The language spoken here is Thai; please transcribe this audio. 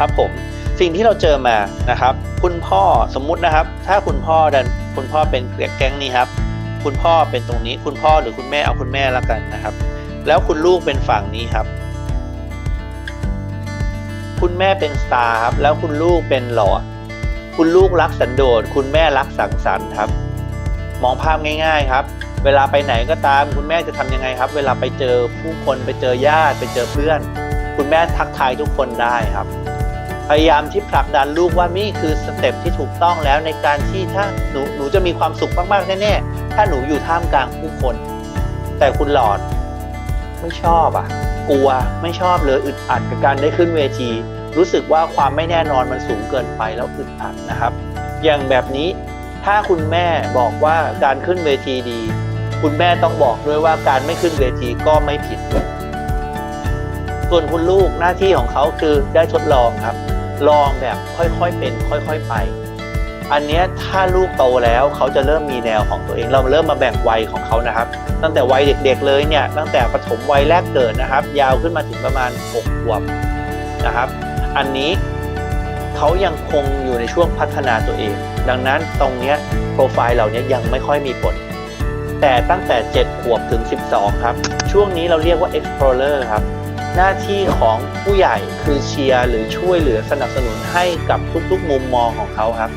ครับผมสิ่งที่เราเจอมานะครับ คุณพ่อสมมุตินะครับ ถ้าคุณพ่อดันคุณพ่อเป็นแก๊งนี้ครับ คุณพ่อเป็นตรงนี้คุณพ่อหรือคุณแม่เอาคุณแม่แล้วกันนะครับ แล้วคุณลูกเป็นฝั่งนี้ครับ คุณแม่เป็นสตาร์ครับแล้วคุณลูกเป็นหลอดคุณลูกรักสันโดษคุณแม่รักสังสรรค์ครับ มองภาพง่าย ๆครับ เวลาไปไหนก็ตาม คุณแม่จะทำยังไงครับ เวลาไปเจอผู้คนไปเจอญาติไปเจอเพื่อน คุณแม่ทักทายทุกคนได้ครับ พยายามที่ผลักดันลูกว่านี่คือสเต็ปที่ถูกต้องแล้วในการที่ถ้าหนูหนูจะมีความสุขมากๆแน่ๆถ้าหนูอยู่ท่ามกลางผู้คน แต่คุณหลอดไม่ชอบอะ กลัวไม่ชอบเลยอึดอัดกับการได้ขึ้นเวที รู้สึกว่าความไม่แน่นอนมันสูงเกินไปแล้วอึดอัดนะครับ อย่างแบบนี้ถ้าคุณแม่บอกว่าการขึ้นเวทีดี คุณแม่ต้องบอกด้วยว่าการไม่ขึ้นเวทีก็ไม่ผิด ส่วนคุณลูกหน้าที่ของเขาคือได้ทดลองครับ ลองแบบค่อยๆเป็น ค่อยๆไป อันนี้ถ้าลูกโตแล้วเขาจะเริ่มมีแนวของตัวเอง เราเริ่มมาแบ่งวัยของเขานะครับ ตั้งแต่วัยเด็กๆเลยเนี่ยตั้งแต่ปฐมวัยแรกเกิดนะครับ ยาวขึ้นมาถึงประมาณ6ขวบนะครับ อันนี้เขายังคงอยู่ในช่วงพัฒนาตัวเอง ดังนั้นตรงเนี้ยโปรไฟล์เหล่านี้ยังไม่ค่อยมีผลแต่ตั้งแต่ 7 ขวบถึง 12 ครับ ช่วงนี้เราเรียกว่า explorer ครับ หน้าที่ของผู้ใหญ่คือเชียร์หรือช่วยเหลือสนับสนุนให้กับทุกๆ มุมมองของเขาครับ